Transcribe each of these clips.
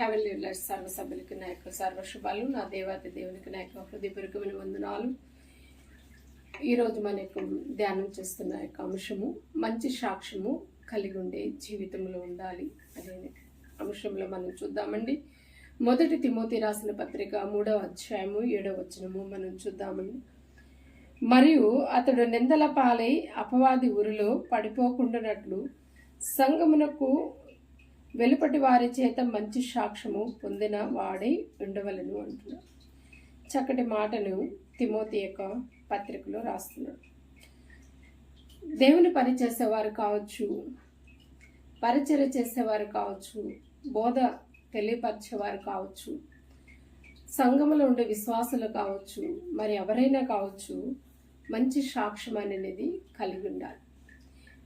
Heavenly let సర్వ సభ్యులకి నా యొక్క సర్వశుభాలు నా దేవాతి దేవునికి నా యొక్క హృదయపూర్వకమైన వందనాలు. ఈరోజు మన యొక్క ధ్యానం చేస్తున్న యొక్క అంశము మంచి సాక్ష్యము కలిగి ఉండే జీవితంలో ఉండాలి అనే అంశంలో మనం చూద్దామండి. మొదటి తిమోతి రాసిన పత్రిక మూడవ అధ్యాయము ఏడవ వచనము మనం చూద్దామండి. మరియు అతడు నిందల పాలై అపవాది ఊరిలో పడిపోకుండానట్లు సంగమునకు వెలుపటి వారి చేత మంచి సాక్ష్యము పొందిన వాడై ఉండవలను అంటున్నాడు. చక్కటి మాటను తిమోతి యొక్క పత్రికలో రాస్తున్నాడు. దేవుని పనిచేసేవారు కావచ్చు పరిచయ చేసేవారు కావచ్చు బోధ తెలియపరిచేవారు కావచ్చు సంఘములో ఉండే విశ్వాసులు కావచ్చు మరి ఎవరైనా కావచ్చు మంచి సాక్ష్యం అనేది కలిగి ఉండాలి.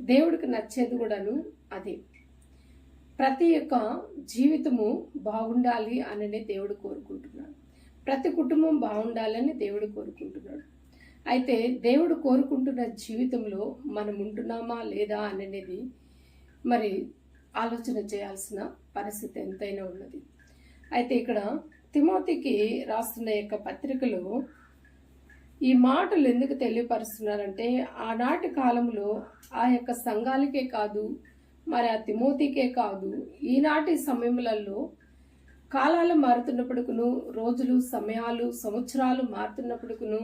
దేవుడికి నచ్చేది కూడాను అదే. ప్రతి ఒక్క జీవితము బాగుండాలి అని దేవుడు కోరుకుంటున్నాడు. ప్రతి కుటుంబం బాగుండాలని దేవుడు కోరుకుంటున్నాడు. అయితే దేవుడు కోరుకుంటున్న జీవితంలో మనం ఉంటున్నామా లేదా అనేది మరి ఆలోచన చేయాల్సిన పరిస్థితి ఎంతైనా ఉన్నది. అయితే ఇక్కడ తిమోతికి రాస్తున్న యొక్క పత్రికలో ఈ మాటలు ఎందుకు తెలియపరుస్తున్నారంటే ఆనాటి కాలంలో ఆ యొక్క సంఘాలకే కాదు మరి ఆ తిమోతికే కాదు ఈనాటి సమయములలో కాలాలు మారుతున్నప్పటికును రోజులు సమయాలు సంవత్సరాలు మారుతున్నప్పటికును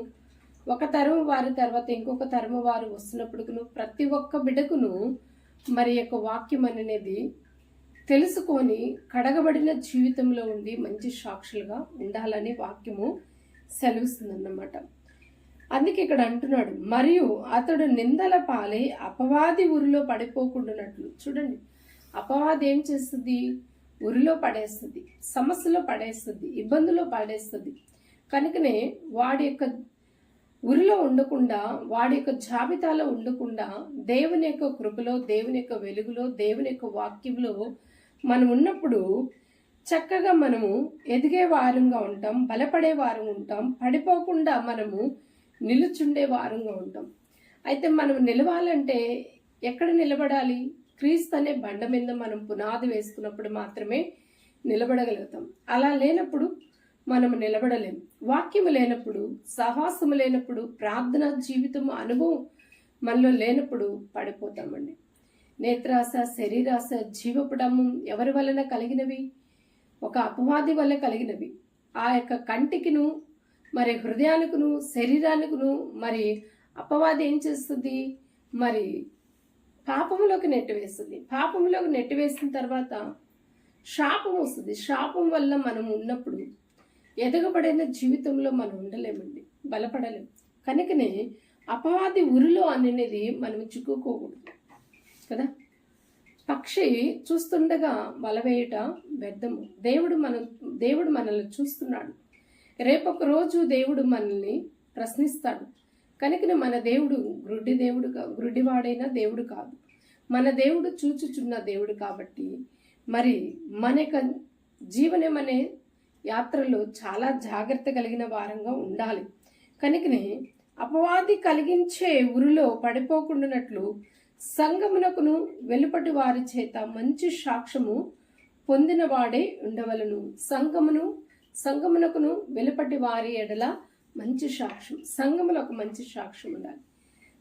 ఒక తరం వారి తర్వాత ఇంకొక తరం వారు వస్తున్నప్పటికును ప్రతి ఒక్క బిడకును మరి యొక్క వాక్యం అనేది తెలుసుకొని కడగబడిన జీవితంలో ఉండి మంచి సాక్షులుగా ఉండాలని వాక్యము సెలవిస్తుందన్నమాట. అందుకే ఇక్కడ అంటున్నాడు మరియు అతడు నిందల పాలై అపవాది ఊరిలో పడిపోకుండానట్లు. చూడండి అపవాది ఏం చేస్తుంది? ఉరిలో పడేస్తుంది సమస్యలో పడేస్తుంది ఇబ్బందులో పడేస్తుంది. కనుకనే వాడి యొక్క ఉరిలో ఉండకుండా వాడి యొక్క జాబితాలో ఉండకుండా దేవుని యొక్క కృపలో దేవుని యొక్క వెలుగులో దేవుని యొక్క వాక్యంలో మనం ఉన్నప్పుడు చక్కగా మనము ఎదిగే వారంగా ఉంటాం బలపడే వారం ఉంటాం పడిపోకుండా మనము నిలుచుండే వారంగా ఉంటాం. అయితే మనం నిలవాలంటే ఎక్కడ నిలబడాలి? క్రీస్తు అనే బండ మీద మనం పునాది వేసుకున్నప్పుడు మాత్రమే నిలబడగలుగుతాం. అలా లేనప్పుడు మనం నిలబడలేం. వాక్యము లేనప్పుడు సాహసము లేనప్పుడు ప్రార్థన జీవితం అనుభవం మనలో లేనప్పుడు పడిపోతామండి. నేత్రాస శరీరాస జీవపుడము ఎవరి వలన కలిగినవి? ఒక అపవాది వల్ల కలిగినవి. ఆ యొక్క కంటికిను మరి హృదయానికును శరీరానికును మరి అపవాది ఏం చేస్తుంది? మరి పాపంలోకి నెట్టివేస్తుంది పాపంలోకి నెట్టివేసిన తర్వాత శాపం వస్తుంది. శాపం వల్ల మనం ఉన్నప్పుడు ఎదగబడిన జీవితంలో మనం ఉండలేమండి. బలపడలేము కనుకనే అపవాది ఉరిలో అనేది మనం చిక్కుకోకూడదు. కదా? పక్షి చూస్తుండగా వలవేయుట వ్యర్థము. దేవుడు మనం దేవుడు మనల్ని చూస్తున్నాడు. రేపొక రోజు దేవుడు మనల్ని ప్రశ్నిస్తాడు. కనుక మన దేవుడు గ్రుడ్డి దేవుడు గ్రుడ్డివాడైన దేవుడు కాదు. మన దేవుడు చూచుచున్న దేవుడు కాబట్టి మరి మన యొక్క జీవనం అనే యాత్రలో చాలా జాగ్రత్త కలిగిన వారంగా ఉండాలి. కనుకనే అపవాది కలిగించే ఉరిలో పడిపోకుండానట్లు సంగమునకును వెలుపటి వారి చేత మంచి సాక్ష్యము పొందినవాడే ఉండవలను. సంగమును సంగమునకును వెలుపటి వారి ఎడల మంచి సాక్ష్యం. సంఘములో ఒక మంచి సాక్ష్యం ఉండాలి.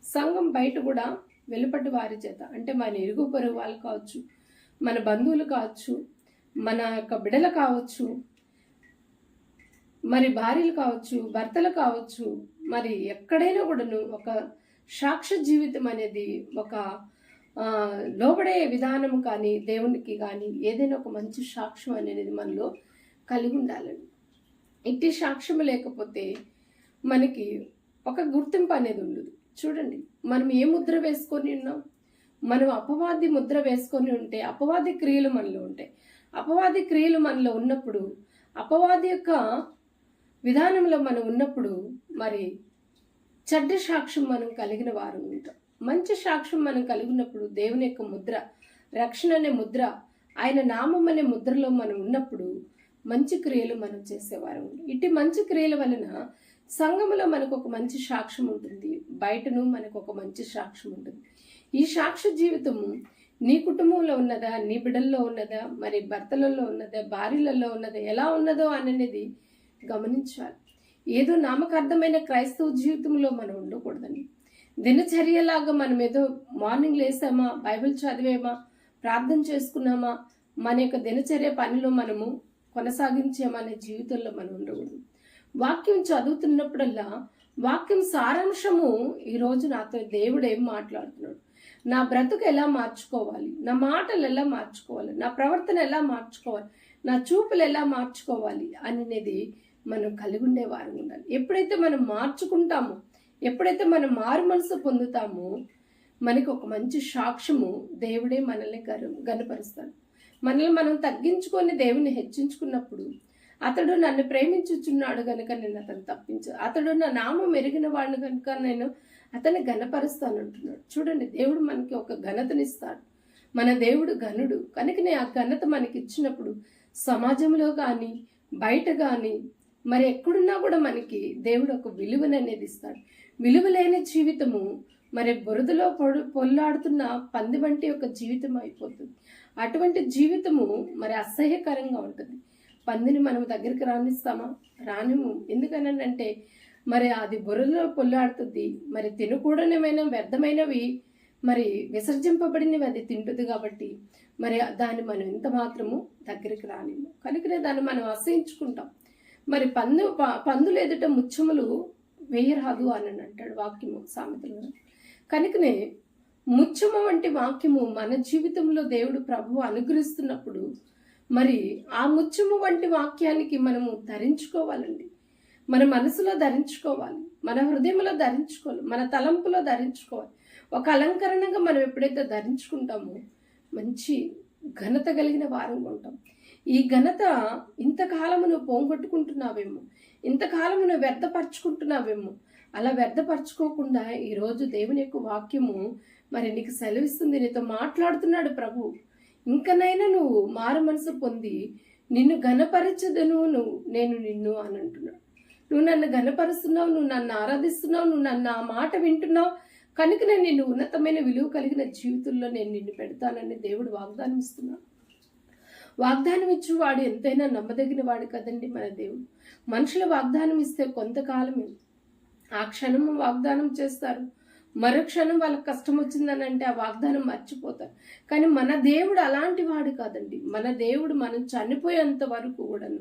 సంఘం బయట కూడా వెలుపటి వారి చేత అంటే మన ఇరుగు పొరుగు వాళ్ళు కావచ్చు మన బంధువులు కావచ్చు మన యొక్క బిడలు కావచ్చు మరి భార్యలు కావచ్చు భర్తలు కావచ్చు మరి ఎక్కడైనా కూడాను ఒక సాక్ష జీవితం అనేది ఒక లోబడే విధానం కానీ దేవునికి కానీ ఏదైనా ఒక మంచి సాక్ష్యం అనేది మనలో కలిగి ఉండాలండి ఇట్టి సాక్ష్యం లేకపోతే మనకి ఒక గుర్తింపు అనేది ఉండదు. చూడండి మనం ఏ ముద్ర వేసుకొని ఉన్నాం? మనం అపవాది ముద్ర వేసుకొని ఉంటే అపవాది క్రియలు మనలో ఉంటాయి. అపవాది క్రియలు మనలో ఉన్నప్పుడు అపవాది యొక్క విధానంలో మనం ఉన్నప్పుడు మరి చెడ్డ సాక్ష్యం మనం కలిగిన వారు ఉంటాం. మంచి సాక్ష్యం మనం కలిగినప్పుడు దేవుని యొక్క ముద్ర రక్షణ అనే ముద్ర ఆయన నామం అనే ముద్రలో మనం ఉన్నప్పుడు మంచి క్రియలు మనం చేసేవారు. ఇట్టి మంచి క్రియల వలన సంఘములో మనకు ఒక మంచి సాక్ష్యం ఉంటుంది. బయటను మనకు ఒక మంచి సాక్ష్యం ఉంటుంది. ఈ సాక్ష్య జీవితము నీ కుటుంబంలో ఉన్నదా నీ బిడ్డల్లో ఉన్నదా మరి భర్తలలో ఉన్నదా భార్యలలో ఉన్నదా ఎలా ఉన్నదో అనేది గమనించాలి. ఏదో నామకార్థమైన క్రైస్తవ జీవితంలో మనం ఉండకూడదని. దినచర్యలాగా మనం ఏదో మార్నింగ్ లేసామా బైబిల్ చదివేమా ప్రార్థన చేసుకున్నామా మన యొక్క దినచర్య పనిలో మనము కొనసాగించామనే జీవితంలో మనం ఉండకూడదు. వాక్యం చదువుతున్నప్పుడల్లా వాక్యం సారాంశము ఈరోజు నాతో దేవుడు ఏం మాట్లాడుతున్నాడు. నా బ్రతుకు ఎలా మార్చుకోవాలి? నా మాటలు ఎలా మార్చుకోవాలి? నా ప్రవర్తన ఎలా మార్చుకోవాలి? నా చూపులు ఎలా మార్చుకోవాలి అనేది మనం కలిగి ఉండే వారు ఉండాలి. ఎప్పుడైతే మనం మార్చుకుంటామో ఎప్పుడైతే మనం మారు మనసు పొందుతామో మనకు ఒక మంచి సాక్ష్యము దేవుడే మనల్ని గరు గనపరుస్తాడు మనల్ని మనం తగ్గించుకొని దేవుని హెచ్చించుకున్నప్పుడు అతడు నన్ను ప్రేమించుచున్నాడు గనుక నేను అతను తప్పించు అతడు నా నామం ఎరిగిన వాడిని కనుక నేను అతన్ని ఘనపరుస్తాను అంటున్నాడు. చూడండి దేవుడు మనకి ఒక ఘనతనిస్తాడు. మన దేవుడు ఘనుడు. కనుకనే ఆ ఘనత మనకి ఇచ్చినప్పుడు సమాజంలో కానీ బయట కానీ మరి ఎక్కడున్నా కూడా మనకి దేవుడు ఒక విలువననేది ఇస్తాడు. విలువ లేని జీవితము మరి బురదలో పొడు పొల్లాడుతున్న పంది వంటి ఒక జీవితం అయిపోతుంది. అటువంటి జీవితము మరి అసహ్యకరంగా ఉంటుంది. పందిని మనం దగ్గరికి రానిస్తామా? రానిము ఎందుకనంటే మరి అది బురదలో పొల్లాడుతుంది. మరి తినకూడనిమైన వ్యర్థమైనవి మరి విసర్జింపబడినవి అది తింటుంది కాబట్టి మరి దాన్ని మనం ఎంత మాత్రము దగ్గరికి రానిము కనుకనే దాన్ని మనం అసహించుకుంటాం. మరి పందు ప- పందులు ఎదుట ముచ్చములు వేయరాదు అని అంటాడు వాక్యము సామెతలు. కనుకనే ముచ్చము వంటి వాక్యము మన జీవితంలో దేవుడు ప్రభు అనుగ్రహిస్తున్నప్పుడు మరి ఆ ముచ్చము వంటి వాక్యానికి మనము ధరించుకోవాలండి. మన మనసులో ధరించుకోవాలి మన హృదయంలో ధరించుకోవాలి మన తలంపులో ధరించుకోవాలి. ఒక అలంకరణగా మనం ఎప్పుడైతే ధరించుకుంటామో మంచి ఘనత కలిగిన వారంగా ఉంటాం. ఈ ఘనత ఇంతకాలము నువ్వు పోంగొట్టుకుంటున్నావేమో ఇంతకాలము నువ్వు వ్యర్థపరచుకుంటున్నావేమో అలా వ్యర్థపరచుకోకుండా ఈరోజు దేవుని యొక్క వాక్యము మరి నీకు సెలవిస్తుంది. నీతో మాట్లాడుతున్నాడు ప్రభు. ఇంకనైనా నువ్వు మారు మనసు పొంది నిన్ను ఘనపరచదను నువ్వు నేను నిన్ను అని అంటున్నాడు. నువ్వు నన్ను ఘనపరుస్తున్నావు నువ్వు నన్ను ఆరాధిస్తున్నావు నువ్వు నన్ను ఆ మాట వింటున్నావు. కనుక నేను నిన్ను ఉన్నతమైన విలువ కలిగిన జీవితంలో నేను నిన్ను పెడతానని దేవుడు వాగ్దానం ఇస్తున్నాను వాగ్దానం ఇచ్చేవాడు ఎంతైనా నమ్మదగిన వాడు కదండి మన దేవుడు. మనుషుల వాగ్దానం ఇస్తే కొంతకాలమే ఆ క్షణము వాగ్దానం చేస్తారు. మరో క్షణం వాళ్ళకి కష్టం వచ్చిందని అంటే ఆ వాగ్దానం మర్చిపోతారు. కానీ మన దేవుడు అలాంటి వాడు కాదండి. మన దేవుడు మనం చనిపోయేంత వరకు కూడాను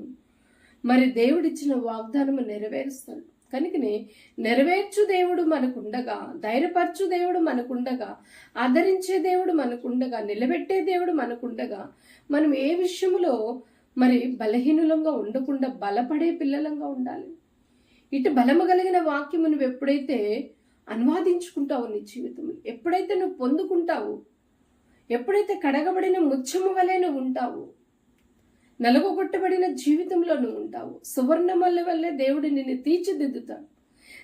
మరి దేవుడిచ్చిన వాగ్దానము నెరవేరుస్తాడు. కనుకనే నెరవేర్చు దేవుడు మనకుండగా ధైర్యపరచు దేవుడు మనకుండగా ఆదరించే దేవుడు మనకుండగా నిలబెట్టే దేవుడు మనకుండగా మనం ఏ విషయంలో మరి బలహీనులంగా ఉండకుండా బలపడే పిల్లలంగా ఉండాలి. ఇటు బలము కలిగిన వాక్యము నువ్వు ఎప్పుడైతే అనువాదించుకుంటావు నీ జీవితం ఎప్పుడైతే నువ్వు పొందుకుంటావు ఎప్పుడైతే కడగబడిన ముచ్చము వలె నువ్వు ఉంటావు నలుగొట్టబడిన జీవితంలో నువ్వు ఉంటావు సువర్ణమల్ల వల్లే దేవుడు నిన్ను తీర్చిదిద్దుతాడు.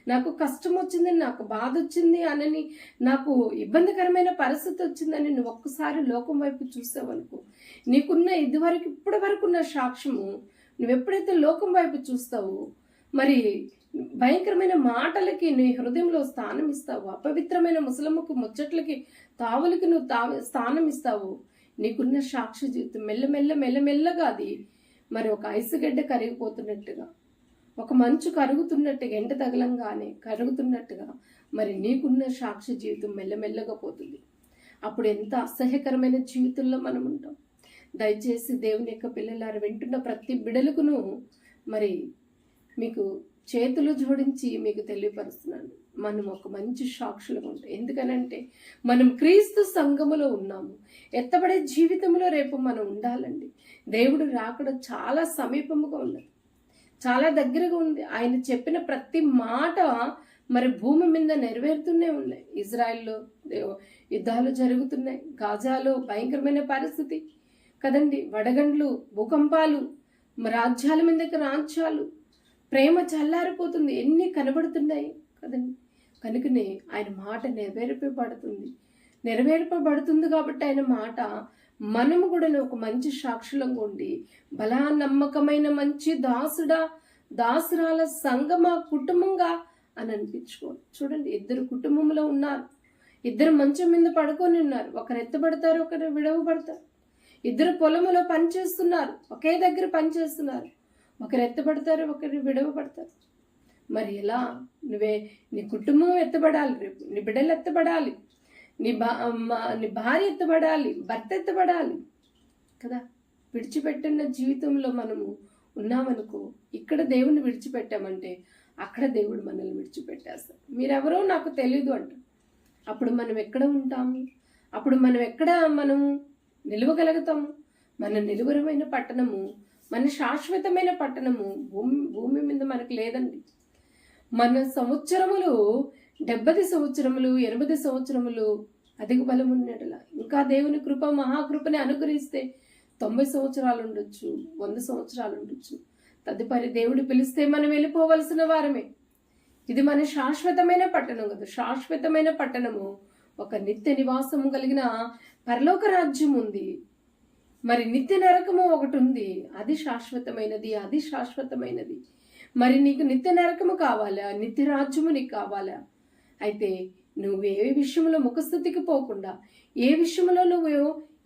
నాకు కష్టం వచ్చింది నాకు బాధ వచ్చింది అనని నాకు ఇబ్బందికరమైన పరిస్థితి వచ్చిందని నువ్వు ఒక్కసారి లోకం వైపు చూసావనుకో నీకున్న ఇదివరకు ఇప్పటి వరకు ఉన్న సాక్ష్యము నువ్వు ఎప్పుడైతే లోకం వైపు చూస్తావో మరి భయంకరమైన మాటలకి నీ హృదయంలో స్థానం ఇస్తావు. అపవిత్రమైన ముసలమ్మకు ముచ్చట్లకి తావులకి నువ్వు తా స్థానం ఇస్తావు. నీకున్న సాక్షి జీవితం మెల్లమెల్ల మెల్లమెల్లగా అది. మరి ఒక ఐసుగడ్డ కరిగిపోతున్నట్టుగా ఒక మంచు కరుగుతున్నట్టుగా ఎండ తగలంగానే కరుగుతున్నట్టుగా మరి నీకున్న సాక్షి జీవితం మెల్లమెల్లగా పోతుంది. అప్పుడు ఎంత అసహ్యకరమైన జీవితంలో మనం ఉంటాం. దయచేసి దేవుని యొక్క పిల్లలారు వింటున్న ప్రతి బిడలకును మరి మీకు చేతులు జోడించి మీకు తెలియపరుస్తున్నాను. మనం ఒక మంచి సాక్షులుగా ఉంటాం. ఎందుకనంటే మనం క్రీస్తు సంఘములో ఉన్నాము. ఎత్తబడే జీవితంలో రేపు మనం ఉండాలండి. దేవుడు రాకడ చాలా సమీపముగా ఉన్నది. చాలా దగ్గరగా ఉంది. ఆయన చెప్పిన ప్రతి మాట మరి భూమి మీద నెరవేరుతూనే ఉన్నాయి. ఇజ్రాయెల్లో దేవ- యుద్ధాలు జరుగుతున్నాయి. గాజాలో భయంకరమైన పరిస్థితి. కదండి? వడగండ్లు భూకంపాలు రాజ్యాల మీదకి రాజ్యాలు ప్రేమ చల్లారిపోతుంది. ఎన్ని కనబడుతున్నాయి కదండి. కనుకనే ఆయన మాట నెరవేర్పబడుతుంది. నెరవేర్పబడుతుంది కాబట్టి ఆయన మాట మనము కూడా ఒక మంచి సాక్షులంగా ఉండి బలా నమ్మకమైన మంచి దాసుడా దాసురాల సంగమా కుటుంబంగా అని అనిపించుకోండి చూడండి ఇద్దరు కుటుంబంలో ఉన్నారు. ఇద్దరు మంచం మీద పడుకొని ఉన్నారు. ఒకరు ఎత్తబడతారు ఒకరు విడవబడతారు. ఇద్దరు పొలంలో పనిచేస్తున్నారు. ఒకే దగ్గర పనిచేస్తున్నారు. ఒకరు ఎత్తబడతారు ఒకరు విడవబడతారు. మరి ఎలా? నువ్వే నీ కుటుంబం ఎత్తబడాలి రేపు నీ బిడ్డలు ఎత్తబడాలి నీ బా మా- నీ భార్య ఎత్తబడాలి భర్త ఎత్తబడాలి కదా? విడిచిపెట్టిన జీవితంలో మనము ఉన్నామనుకో ఇక్కడ దేవుని విడిచిపెట్టామంటే అక్కడ దేవుడు మనల్ని విడిచిపెట్టేస్తాడు. మీరెవరో నాకు తెలియదు అంట. అప్పుడు మనం ఎక్కడ ఉంటాము? అప్పుడు మనం ఎక్కడ మనము నిలవగలుగుతాము? మన నిలువరమైన పట్టణము మన శాశ్వతమైన పట్టణము భూమి భూమి మీద మనకు లేదండి. మన సంవత్సరములు డెబ్బది సంవత్సరములు ఎనభై సంవత్సరములు అధిక బలం ఉన్నట్ల ఇంకా దేవుని కృప మహాకృపని అనుగ్రహిస్తే తొంభై సంవత్సరాలు ఉండొచ్చు వంద సంవత్సరాలు ఉండొచ్చు. తదుపరి దేవుడు పిలిస్తే మనం వెళ్ళిపోవలసిన వారమే. ఇది మన శాశ్వతమైన పట్టణం కదా. శాశ్వతమైన పట్టణము ఒక నిత్య నివాసము కలిగిన పరలోక రాజ్యం ఉంది మరి నిత్య నరకము ఒకటి ఉంది. అది శాశ్వతమైనది అది శాశ్వతమైనది. మరి నీకు నిత్య నరకము కావాలా? నిత్య రాజ్యము నీకు కావాలా? అయితే నువ్వు ఏ విషయంలో ముఖస్థుతికి పోకుండా ఏ విషయంలో నువ్వు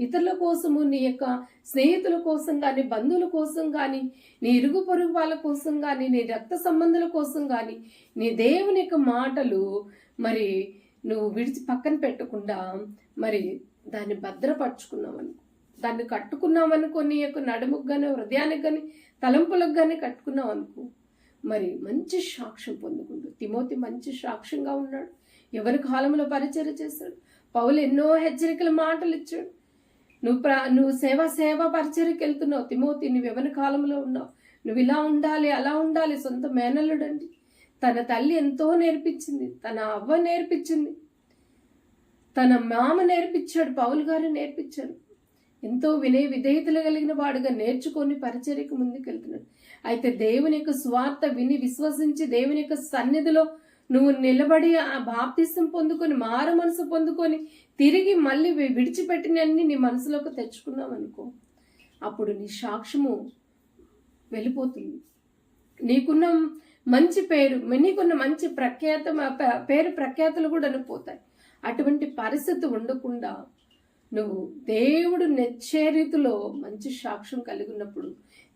ఇతరుల కోసము నీ యొక్క స్నేహితుల కోసం కానీ బంధువుల కోసం కానీ నీ ఇరుగు పొరుగు వాళ్ళ కోసం కానీ నీ రక్త సంబంధుల కోసం కానీ నీ దేవుని యొక్క మాటలు మరి నువ్వు విడిచి పక్కన పెట్టకుండా మరి దాన్ని భద్రపరుచుకున్నావు అనుకో దాన్ని కట్టుకున్నామనుకో నీ యొక్క నడుముకు కానీ హృదయానికి కానీ తలంపులకు కానీ కట్టుకున్నాం అనుకో మరి మంచి సాక్ష్యం పొందుకుంటూ తిమోతి మంచి సాక్ష్యంగా ఉన్నాడు. ఎవరి కాలంలో పరిచయం చేశాడు? పౌలు ఎన్నో హెచ్చరికల మాటలు ఇచ్చాడు. నువ్వు ప్ర నువ్వు సేవ సేవ పరిచయకి వెళ్తున్నావు. తిమోతి నువ్వు ఎవరి కాలంలో ఉన్నావు? నువ్వు ఇలా ఉండాలి అలా ఉండాలి సొంత మేనల్లుడండి. తన తల్లి ఎంతో నేర్పించింది. తన అవ్వ నేర్పించింది. తన మామ నేర్పించాడు. పౌలు గారు నేర్పించాడు ఎంతో వినయ విధేయతలు కలిగిన వాడుగా నేర్చుకొని పరిచర్యకు ముందుకెళ్తున్నాడు. అయితే దేవుని యొక్క స్వార్థ విని విశ్వసించి దేవుని యొక్క సన్నిధిలో నువ్వు నిలబడి ఆ బాప్తిసం పొందుకొని మారు మనసు పొందుకొని తిరిగి మళ్ళీ విడిచిపెట్టినన్నీ విడిచిపెట్టినన్ని నీ మనసులోకి తెచ్చుకున్నావు అనుకో అప్పుడు నీ సాక్ష్యము వెళ్ళిపోతుంది. నీకున్న మంచి పేరు నీకున్న మంచి ప్రఖ్యాత పేరు ప్రఖ్యాతులు కూడా అనిపోతాయి అటువంటి పరిస్థితి ఉండకుండా నువ్వు దేవుడు నెచ్చే రీతిలో మంచి సాక్ష్యం కలిగి ఉన్నప్పుడు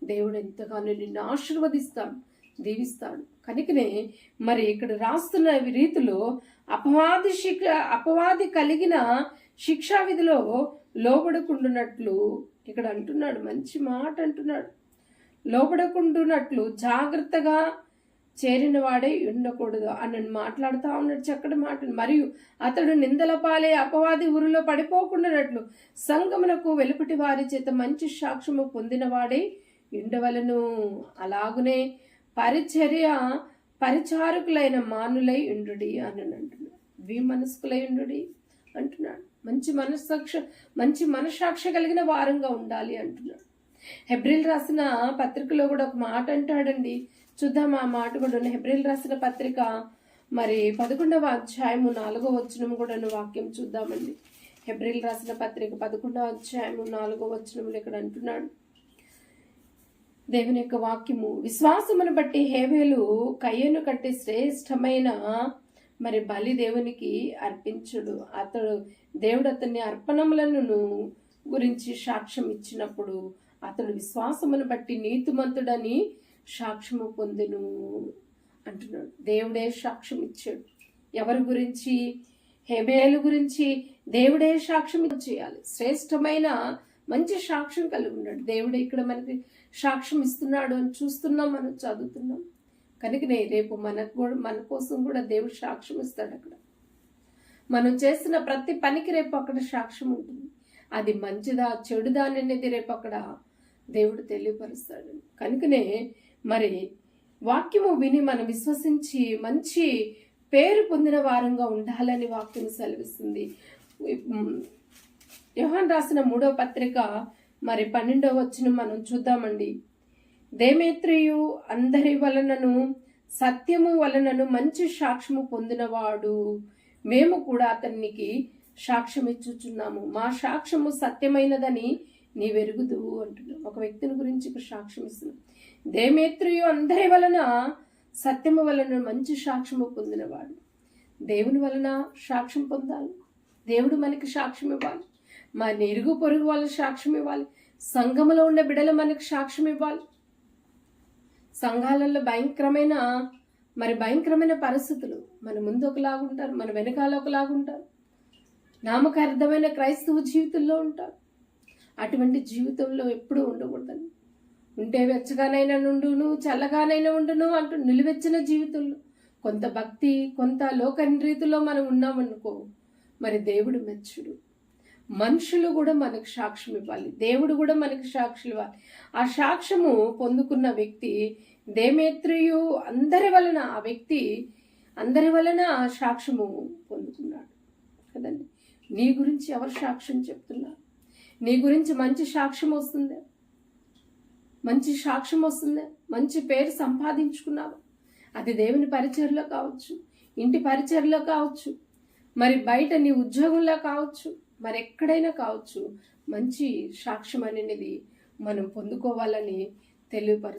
దేవుడు ఎంతగానో నిన్ను ఆశీర్వదిస్తాడు దీవిస్తాడు. కనుకనే మరి ఇక్కడ రాస్తున్న రీతిలో అపవాది శిక్ష అపవాది కలిగిన శిక్షా విధిలో లోబడకుండునట్లు ఇక్కడ అంటున్నాడు మంచి మాట అంటున్నాడు. లోబడకుండునట్లు జాగ్రత్తగా చేరిన వాడే ఉండకూడదు. అని మాట్లాడుతూ ఉన్నాడు చక్కటి మాటలు. మరియు అతడు నిందల పాలే అపవాది ఊరిలో పడిపోకుండానట్లు సంగమునకు వెలుపటి వారి చేత మంచి సాక్ష్యము పొందినవాడే ఉండవలను. అలాగునే పరిచర్య పరిచారకులైన మానులై ఉండుడి అని అంటున్నాడు. వి మనస్కులై ఉండుడి అంటున్నాడు. మంచి మనస్సాక్ష మంచి మనస్సాక్ష కలిగిన వారంగా ఉండాలి అంటున్నాడు. హెబ్రిల్ రాసిన పత్రికలో కూడా ఒక మాట అంటాడండి. చూద్దాం ఆ మాట కూడా హెబ్రిల్ రాసిన పత్రిక మరి పదకొండవ అధ్యాయము నాలుగో వచనం కూడా వాక్యం చూద్దామండి. హెబ్రిల్ రాసిన పత్రిక పదకొండవ అధ్యాయము నాలుగో వచనములు ఇక్కడ అంటున్నాడు. దేవుని యొక్క వాక్యము విశ్వాసమును బట్టి హేవేలు కయ్యను కట్టి శ్రేష్టమైన మరి బలి దేవునికి అర్పించుడు. అతడు దేవుడు అతన్ని అర్పణములను గురించి సాక్ష్యం ఇచ్చినప్పుడు అతడు విశ్వాసమును బట్టి నీతిమంతుడని సాక్ష్యము పొందును అంటున్నాడు. దేవుడే సాక్ష్యం ఇచ్చాడు ఎవరి గురించి? హెబేలు గురించి దేవుడే సాక్ష్యం చేయాలి? శ్రేష్టమైన మంచి సాక్ష్యం కలిగి ఉన్నాడు. దేవుడే ఇక్కడ మనకి సాక్ష్యం ఇస్తున్నాడు అని చూస్తున్నాం మనం చదువుతున్నాం. కనుకనే రేపు మనకు కూడా మన కోసం కూడా దేవుడు సాక్ష్యం ఇస్తాడు అక్కడ. మనం చేసిన ప్రతి పనికి రేపు అక్కడ సాక్ష్యం ఉంటుంది. అది మంచిదా చెడుదా అనేది రేపు అక్కడ దేవుడు తెలియపరుస్తాడు. కనుకనే మరి వాక్యము విని మనం విశ్వసించి మంచి పేరు పొందిన వారంగా ఉండాలని వాక్యం సెలవిస్తుంది. యోహాన్ రాసిన మూడో పత్రిక మరి పన్నెండవ వచ్చిన మనం చూద్దామండి. దేమేత్రియు అందరి వలనను సత్యము వలనను మంచి సాక్ష్యము పొందినవాడు. మేము కూడా అతనికి సాక్ష్యం ఇచ్చుచున్నాము. మా సాక్ష్యము సత్యమైనదని నీ వెరుగుదు అంటున్నాం ఒక వ్యక్తిని గురించి ఇక్కడ సాక్ష్యం ఇస్తున్నాం దేమేత్రియు అందరి వలన సత్యము వలన మంచి సాక్ష్యము పొందినవాడు. దేవుని వలన సాక్ష్యం పొందాలి. దేవుడు మనకి సాక్ష్యం ఇవ్వాలి. మా నెరుగు పొరుగు వాళ్ళ సాక్ష్యం ఇవ్వాలి. సంఘములో ఉండే బిడలు మనకి సాక్ష్యం ఇవ్వాలి. సంఘాలలో భయంకరమైన మరి భయంకరమైన పరిస్థితులు మన ముందు ఒకలాగుంటారు మన వెనకాల ఒకలాగుంటారు నామకార్థమైన క్రైస్తవ జీవితంలో ఉంటారు. అటువంటి జీవితంలో ఎప్పుడూ ఉండకూడదని ఉంటే వెచ్చగానైనా నుండును చల్లగానైనా ఉండును అంటూ నిలువెచ్చిన జీవితంలో కొంత భక్తి కొంత లోక రీతిలో మనం ఉన్నామనుకో మరి దేవుడు మెచ్చుడు. మనుషులు కూడా మనకు సాక్ష్యం ఇవ్వాలి. దేవుడు కూడా మనకి సాక్షులు ఇవ్వాలి. ఆ సాక్ష్యము పొందుకున్న వ్యక్తి దేమేత్రియు అందరి వలన ఆ వ్యక్తి అందరి వలన ఆ సాక్ష్యము పొందుకున్నాడు. కదండి? నీ గురించి ఎవరు సాక్ష్యం చెప్తున్నారు? నీ గురించి మంచి సాక్ష్యం వస్తుంది? మంచి సాక్ష్యం వస్తుంది మంచి పేరు సంపాదించుకున్నావు. అది దేవుని పరిచయలో కావచ్చు ఇంటి పరిచయలో కావచ్చు మరి బయట నీ ఉద్యోగంలో కావచ్చు మరి ఎక్కడైనా కావచ్చు మంచి సాక్ష్యం అనేది మనం పొందుకోవాలని తెలియపరుస్తుంది.